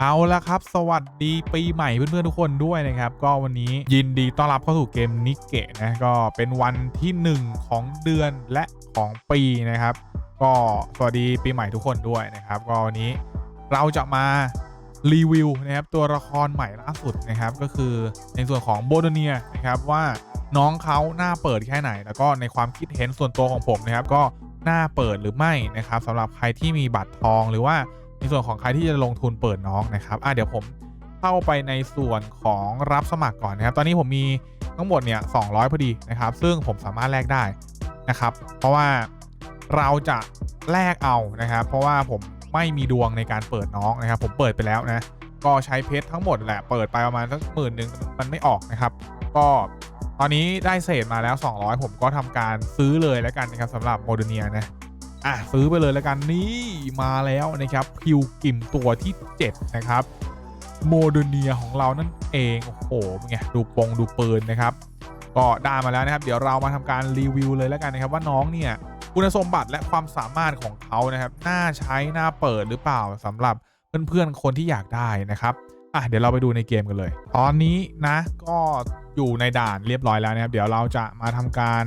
เอาละครับ สวัสดีปีใหม่เพื่อนๆทุกคนด้วยนะครับ ก็วันนี้ยินดีต้อนรับเข้าสู่เกมนิกเกะนะก็เป็นวันที่ 1 ของเดือนและของปีนะครับ ก็สวัสดีปีใหม่ทุกคนด้วยนะครับ ก็วันนี้เราจะมารีวิวนะครับตัวละครใหม่ล่าสุดนะครับ ก็คือในส่วนของโบโดเนียนะครับว่าน้องเขาหน้าเปิดแค่ไหน แล้วก็ในความคิดเห็นส่วนตัวของผมนะครับ ก็หน้าเปิดหรือไม่นะครับสำหรับใครที่มีบัตรทองหรือว่า ส่วนของใครที่จะลงทุนเปิดน้องนะครับอะเดี๋ยวผมเข้าไปในส่วนของรับสมัครก่อนนะครับ ตอนนี้ผมมีทั้งหมดเนี่ย200 พอดีนะครับ ซึ่งผมสามารถแลกได้นะครับ เพราะว่าเราจะแลกเอานะครับ เพราะว่าผมไม่มีดวงในการเปิดน้องนะครับ ผมเปิดไปแล้วนะ ก็ใช้เพชรทั้งหมดแหละ เปิดไปประมาณสักหมื่นหนึ่งมันไม่ออกนะครับ ก็ตอนนี้ได้เศษมาแล้ว 200 ผมก็ทำการซื้อเลยแล้วกันนะครับสำหรับโมเดเนียนะ อะซื้อไปเลยแล้วกันนี่มาแล้วนะครับพิวกิมตัวที่ 7 นะครับโมเดเนียของเรานั่นเองโอ้โหเป็นไงดูปงดูปืนนะครับ ก็ได้มาแล้วนะครับ เดี๋ยวเรามาทำการรีวิวเลยแล้วกันนะครับ ว่าน้องเนี่ยคุณสมบัติและความสามารถของเขานะครับน่าใช้น่าเปิดหรือเปล่าสำหรับเพื่อนๆคนที่อยากได้นะครับอะเดี๋ยวเราไปดูในเกมกันเลย ตอนนี้นะก็อยู่ในด่านเรียบร้อยแล้วนะครับ เดี๋ยวเราจะมาทำการ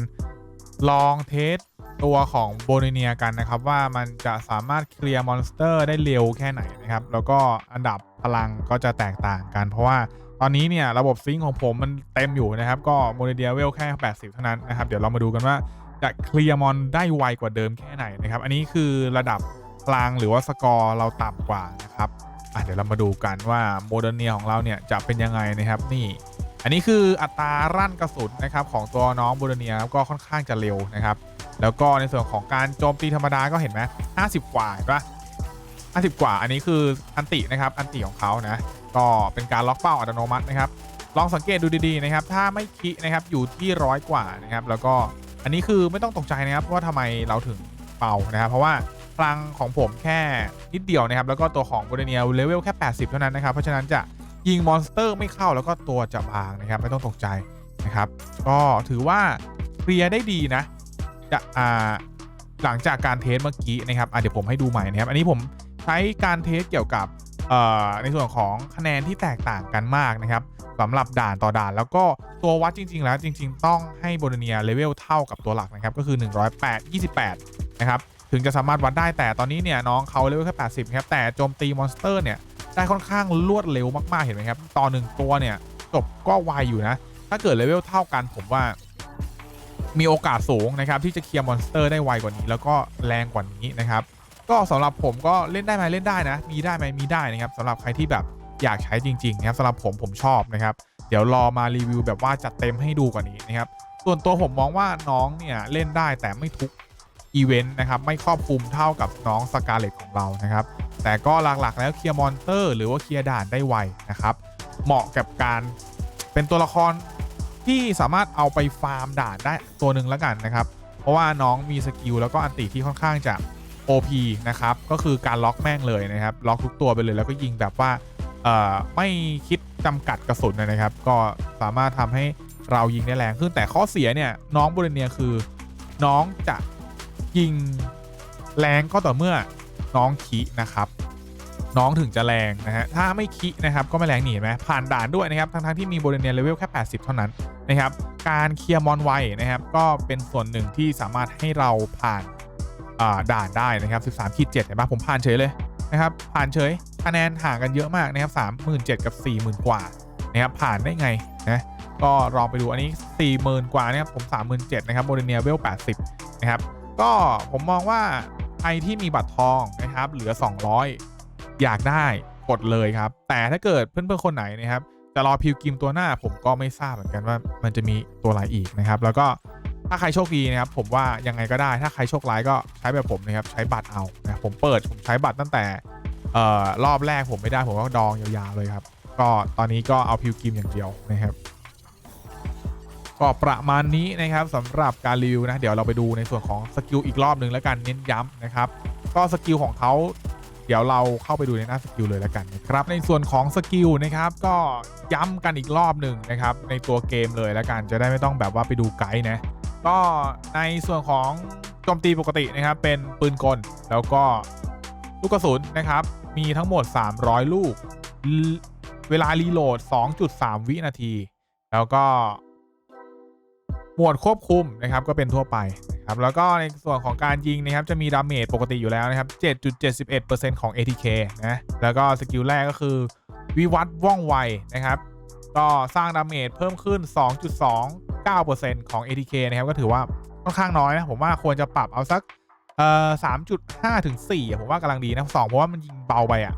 ลองเทส ตัวของโบเนียกันนะครับว่ามันจะสามารถเคลียร์มอนสเตอร์ได้เร็วแค่ไหนนะครับ แล้วก็อันดับพลังก็จะแตกต่างกัน เพราะว่าตอนนี้เนี่ยระบบซิงค์ของผมมันเต็มอยู่นะครับ ก็โมเนียเวลแค่ 80 เท่านั้นนะครับ เดี๋ยวเรามาดูกันว่าจะเคลียร์มอนได้ไวกว่าเดิมแค่ไหนนะครับ อันนี้คือระดับพลังหรือว่าสกอร์เราต่ำกว่านะครับอะเดี๋ยวเรามาดูกันว่าโมเดเนียของเราเนี่ยจะเป็นยังไงนะครับนี่อันนี้คืออัตรารั่นกระสุนนะครับของตัวน้องโบเดเนียก็ค่อนข้างจะเร็วนะครับ แล้วก็ในส่วนของการโจมตีธรรมดาก็เห็นไหม50กว่าเห็นปะ50กว่าอันนี้คืออันตินะครับอันติของเขานะก็เป็นการล็อกเป้าอัตโนมัตินะครับลองสังเกตดูดีๆนะครับถ้าไม่คินะครับอยู่ที่ร้อยกว่านะครับแล้วก็อันนี้คือไม่ต้องตกใจนะครับว่าทำไมเราถึงเป่านะครับเพราะว่าพลังของผมแค่นิดเดียวนะครับแล้วก็ตัวของโบเดเนียเลเวลแค่ 80 เท่านั้นนะครับเพราะฉะนั้นจะยิงมอนสเตอร์ไม่เข้าแล้วก็ตัวจะบางนะครับไม่ต้องตกใจนะครับก็ถือว่าเคลียร์ได้ดีนะ จะอ่าหลังจากการเทสเมื่อกี้นะครับอะเดี๋ยวผมให้ดูใหม่นะครับ อันนี้ผมใช้การเทสเกี่ยวกับในส่วนของคะแนนที่แตกต่างกันมากนะครับสำหรับด่านต่อด่านแล้วก็ตัววัดจริง ๆ แล้วจริง ๆ ต้องให้โบเนียเลเวลเท่ากับตัวหลักนะครับก็คือ 108 28 นะครับ ถึงจะสามารถวัดได้แต่ตอนนี้เนี่ยน้องเขาเลเวลแค่ 80 ครับ แต่โจมตีมอนสเตอร์เนี่ยได้ค่อนข้างรวดเร็วมากๆเห็นไหมครับ ต่อหนึ่งตัวเนี่ยจบก็ไวอยู่นะ ถ้าเกิดเลเวลเท่ากันผมว่า มีโอกาสสูงนะครับที่จะเคลียร์มอนสเตอร์ได้ไวกว่านี้ แล้วก็แรงกว่านี้นะครับ ก็สำหรับผมก็เล่นได้ไหมเล่นได้นะ มีได้ไหมมีได้นะครับสำหรับใครที่แบบอยากใช้จริงๆนะครับสำหรับผมผมชอบนะครับ เดี๋ยวรอมารีวิวแบบว่าจัดเต็มให้ดูกว่านี้นะครับ ส่วนตัวผมมองว่าน้องเนี่ยเล่นได้แต่ไม่ทุกอีเวนต์นะครับไม่ครอบคลุมเท่ากับน้องสกาเลตของเรานะครับ แต่ก็หลักๆแล้วเคลียร์มอนสเตอร์หรือว่าเคลียร์ด่านได้ไวนะครับ เหมาะกับการเป็นตัวละคร ที่สามารถเอาไปฟาร์มด่านได้ตัวหนึ่งแล้วกันนะครับ เพราะว่าน้องมีสกิลแล้วก็อันติที่ค่อนข้างจะ OP นะครับ ก็คือการล็อกแม่งเลยนะครับ ล็อกทุกตัวไปเลยแล้วก็ยิงแบบว่าไม่คิดจำกัดกระสุนนะครับ ก็สามารถทำให้เรายิงได้แรงขึ้นแต่ข้อเสียเนี่ยน้องบเรเนียคือน้องจะยิงแรงก็ต่อเมื่อน้องขีนะครับ น้องถึงจะแรงนะฮะถ้าไม่คินะครับก็ไม่แรงหนีไหมผ่านด่านด้วยนะครับทั้งๆที่มีโบเดเนียเลเวลแค่ 80 เท่านั้นนะครับการเคลียร์มอนไวนะครับก็เป็นส่วนหนึ่งที่สามารถให้เราผ่านด่านได้นะครับ 13ขีด7เห็นปะผมผ่านเฉยเลยนะครับผ่านเฉยคะแนนห่างกันเยอะมากนะครับ37,000กับ 40,000 กว่านะครับผ่านได้ไงนะก็ลองไปดูอันนี้ 40,000 กว่านะครับผม37,000นะครับโบเดเนียเวล 80 นะครับก็ผมมองว่าใครที่มีบัตรทองนะครับเหลือ 200 อยากได้กดเลยครับ แต่ถ้าเกิดเพื่อนๆคนไหนนะครับจะรอพิวกิมตัวหน้าผมก็ไม่ทราบเหมือนกันว่ามันจะมีตัวอะไรอีกนะครับ แล้วก็ถ้าใครโชคดีนะครับ ผมว่ายังไงก็ได้ถ้าใครโชคร้ายก็ใช้แบบผมนะครับใช้บัตรเอานะผมเปิดผมใช้บัตรตั้งแต่เอ่อรอบแรกผมไม่ได้ผมก็ดองยาวๆเลยครับ ก็ตอนนี้ก็เอาพิวกิมอย่างเดียวนะครับก็ประมาณนี้นะครับสำหรับการรีวิวนะ เดี๋ยวเราไปดูในส่วนของสกิลอีกรอบหนึ่งแล้วกันเน้นย้ำนะครับ ก็สกิลของเขา เดี๋ยวเราเข้าไปดูในหน้าสกิลเลยแล้วกันนะครับในส่วนของสกิลนะครับก็ย้ำกันอีกรอบหนึ่งนะครับในตัวเกมเลยแล้วกันจะได้ไม่ต้องแบบว่าไปดูไกด์นะก็ในส่วนของโจมตีปกตินะครับเป็นปืนกล แล้วก็ลูกกระสุนนะครับมีทั้งหมด 300 ลูก เวลารีโหลด 2.3 วินาที แล้วก็ หมวดควบคุมนะครับก็เป็นทั่วไป ครับแล้วก็ในส่วนของการยิงนะครับจะมีดาเมจปกติอยู่แล้วนะครับ 7.71%ของ ATK นะแล้วก็สกิลแรกก็คือ วิวัฒว่องไวนะครับ ก็สร้างดาเมจเพิ่มขึ้น 2.29%ของ ATK นะครับก็ถือว่าค่อนข้างน้อยนะผมว่าควรจะปรับเอาสักเอ่อ3.5 ถึง 4 ผมว่ากำลังดีนะ2เพราะว่ามันยิงเบาไปอะ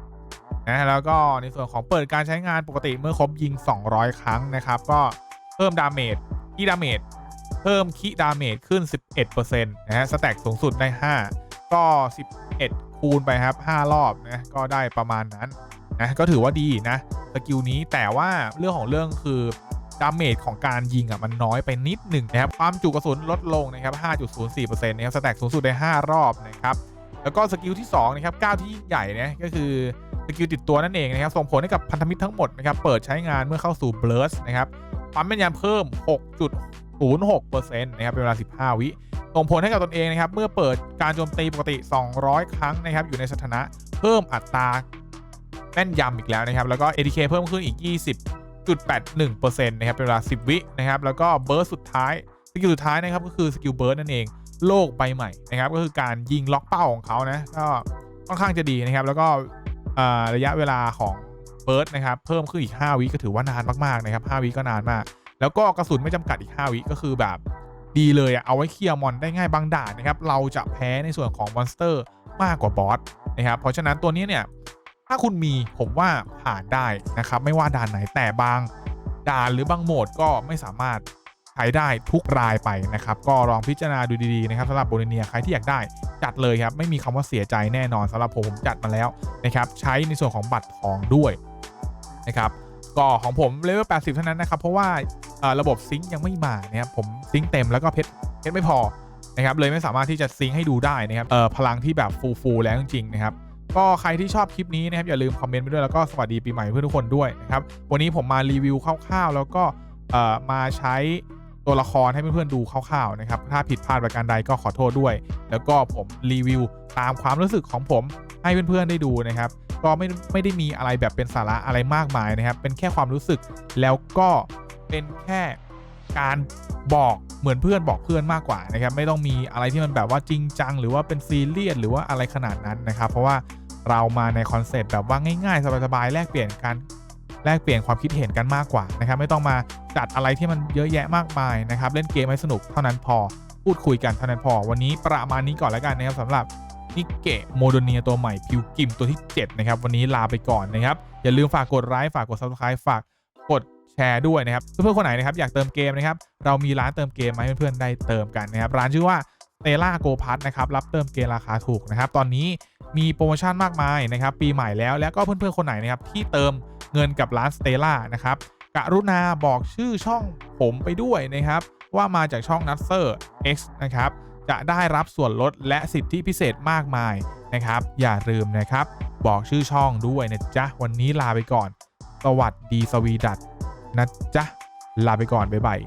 นะแล้วก็ในส่วนของเปิดการใช้งานปกติเมื่อครบยิง 200 ครั้งนะครับ ก็เพิ่มดาเมจที่ดาเมจ เพิ่มคีดาเมจขึ้น 11%นะฮะสแต็กสูงสุดได้ 5 ก็ 11 คูณไปครับ 5 รอบนะก็ได้ประมาณนั้นนะก็ถือว่าดีนะสกิลนี้แต่ว่าเรื่องของเรื่องคือดาเมจของการยิงอะมันน้อยไปนิดหนึ่งนะครับ ความจุกระสุนลดลงนะครับ 5.04%นะครับ สแต็กสูงสุดได้ 5 รอบนะครับ แล้วก็สกิลที่2นะครับก้าวที่ยิ่งใหญ่นะก็คือสกิลติดตัวนั่นเองนะครับส่งผลให้กับพันธมิตรทั้งหมดนะครับเปิดใช้งานเมื่อเข้าสู่เบลสนะครับความแม่นยำเพิ่ม 6.06%นะครับเป็นเวลา 15 วิส่งผลให้กับตนเองนะครับ เมื่อเปิดการโจมตีปกติ 200 ครั้งนะครับ อยู่ในสถานะเพิ่มอัตราแม่นยำอีกแล้วนะครับ แล้วก็ ATK เพิ่มขึ้นอีก 20.81%นะครับเป็นเวลา 10 วินะครับ แล้วก็เบิร์สสุดท้ายสกิลสุดท้ายนะครับก็คือสกิลเบิร์สนั่นเองโลกใบใหม่นะครับ ก็คือการยิงล็อกเป้าของเขานะก็ค่อนข้างจะดีนะครับ แล้วก็ระยะเวลาของเบิร์สนะครับ เพิ่มขึ้นอีก 5 วิก็ถือว่านานมากๆนะครับ 5 วิก็นานมาก แล้วก็กระสุนไม่จำกัดอีก 5 วิก็คือแบบดีเลยอะเอาไว้เคลียร์มอนได้ง่ายบางด่านนะครับ เราจะแพ้ในส่วนของมอนสเตอร์มากกว่าบอสนะครับ เพราะฉะนั้นตัวนี้เนี่ยถ้าคุณมีผมว่าผ่านได้นะครับ ไม่ว่าด่านไหนแต่บางด่านหรือบางโหมดก็ไม่สามารถใช้ได้ทุกรายไปนะครับ ก็ลองพิจารณาดูดีๆนะครับสำหรับโบลเนียใครที่อยากได้จัดเลยครับไม่มีคำว่าเสียใจแน่นอนสำหรับผมผมจัดมาแล้วนะครับ ใช้ในส่วนของบัตรทองด้วยนะครับก็ของผมเลเวล 80 เท่านั้นนะครับ เพราะว่า ระบบซิงค์ยังไม่มานะครับผมซิงค์เต็มแล้วก็เพชรเพชรไม่พอนะครับเลยไม่สามารถที่จะซิงค์ให้ดูได้นะครับเอ่อพลังที่แบบฟูลฟูแล้วจริงๆนะครับก็ใครที่ชอบคลิปนี้นะครับอย่าลืมคอมเมนต์ไปด้วยแล้วก็สวัสดีปีใหม่เพื่อนทุกคนด้วยนะครับวันนี้ผมมารีวิวคร่าวๆ แล้วก็เอ่อมาใช้ตัวละครให้เพื่อนๆดูคร่าวๆนะครับถ้าผิดพลาดประการใดก็ขอโทษด้วย แล้วก็ผมรีวิวตามความรู้สึกของผมให้เพื่อนๆได้ดูนะครับ ก็ไม่ไม่ได้มีอะไรแบบเป็นสาระอะไรมากมายนะครับ เป็นแค่ความรู้สึกแล้วก็ เป็นแค่การบอกเหมือนเพื่อนบอกเพื่อนมากกว่านะครับไม่ต้องมีอะไรที่มันแบบว่าจริงจัง หรือว่าเป็นซีเรียสหรือว่าอะไรขนาดนั้นนะครับ เพราะว่าเรามาในคอนเซ็ปต์แบบว่าง่ายๆ สบายๆแลกเปลี่ยนกันแลกเปลี่ยนความคิดเห็นกันมากกว่านะครับ ไม่ต้องมาจัดอะไรที่มันเยอะแยะมากมายนะครับ เล่นเกมให้สนุกเท่านั้นพอพูดคุยกันเท่านั้นพอ วันนี้ประมาณนี้ก่อนแล้วกันนะครับสำหรับนิเกะโมโดเนียตัวใหม่พิวกิมตัวที่ 7 นะครับ วันนี้ลาไปก่อนนะครับ อย่าลืมฝากกดไลค์ฝากกด subscribe ฝากกด แชร์ด้วยนะครับเพื่อนๆคนไหนนะครับอยากเติมเกมนะครับเรามีร้านเติมเกมมาให้เพื่อนๆได้เติมกันนะครับร้านชื่อว่าเตล่าโกพัทนะครับรับเติมเกมราคาถูกนะครับตอนนี้มีโปรโมชั่นมากมายนะครับปีใหม่แล้วแล้วก็เพื่อนๆคนไหนนะครับที่เติมเงินกับร้านสเตล่านะครับกรุณาบอกชื่อช่องผมไปด้วยนะครับว่ามาจากช่อง n u t s e r X นะครับจะได้รับส่วนลดและสิทธิพิเศษมากมายนะครับอย่าลืมนะครับบอกชื่อช่องด้วยนะจ๊ะวันนี้ลาไปก่อน สวัสดีสวีดัต นะจ๊ะ ลาไปก่อน บ๊ายบาย